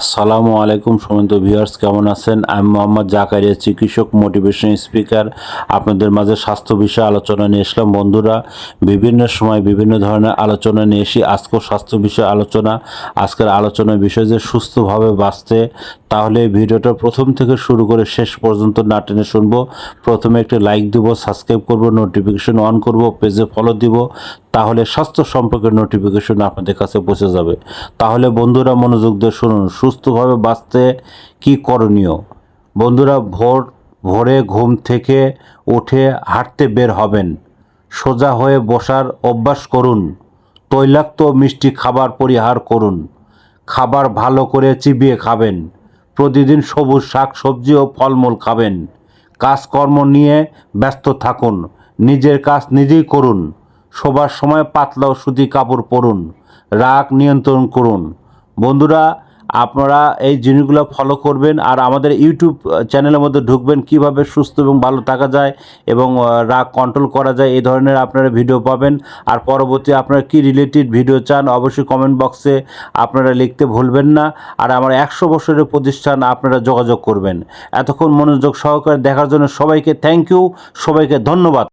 আসসালামু আলাইকুম সমন্ত ভিউয়ার্স, কেমন আছেন? আমি মোহাম্মদ জাকারিয়া, চিকিৎসক মোটিভেশন স্পিকার আপনাদের মাঝে স্বাস্থ্য বিষয়ে আলোচনা নিয়ে এসলাম বন্ধুরা, বিভিন্ন সময় বিভিন্ন ধরনের আলোচনা নিয়ে এসি আজকেও স্বাস্থ্য বিষয়ে আলোচনা। আজকের আলোচনার বিষয় যে সুস্থভাবে বাঁচতে, তাহলে ভিডিওটা প্রথম থেকে শুরু করে শেষ পর্যন্ত না টেনে শুনব। প্রথমে একটি লাইক দিব সাবস্ক্রাইব করব নোটিফিকেশন অন করব পেজে ফলো দিব। তাহলে স্বাস্থ্য সম্পর্কে নোটিফিকেশন আপনাদের কাছে পৌঁছে যাবে। তাহলে বন্ধুরা মনোযোগ দিয়ে শুনুন, সুস্থভাবে বাঁচতে কি করণীয়? বন্ধুরা ভোর, ভোরে ঘুম থেকে উঠে হাঁটতে বের হবেন। সোজা হয়ে বসার অভ্যাস করুন। তৈলাক্ত মিষ্টি খাবার পরিহার করুন। খাবার ভালো করে চিবিয়ে খাবেন। প্রতিদিন সবুজ শাক, সবজি ও ফলমূল খাবেন। কাজকর্ম নিয়ে ব্যস্ত থাকুন। নিজের কাজ নিজেই করুন। শোবার সময় পাতলা ও সুতি কাপড় পরুন, রাগ নিয়ন্ত্রণ করুন। বন্ধুরা, আপনারা এই জিনিসগুলো ফলো করবেন আর আমাদের ইউটিউব চ্যানেলের মধ্যে ঢুকবেন কীভাবে সুস্থ এবং ভালো থাকা যায় এবং রাগ কন্ট্রোল করা যায়, এই ধরনের আপনারা ভিডিও পাবেন। আর পরবর্তী আপনারা কি রিলেটেড ভিডিও চান, অবশ্যই কমেন্ট বক্সে আপনারা লিখতে ভুলবেন না। আর আমার একশো বছরের প্রতিষ্ঠান আপনারা যোগাযোগ করবেন। এতক্ষণ মনোযোগ সহকারে দেখার জন্য সবাইকে থ্যাংক ইউ সবাইকে ধন্যবাদ।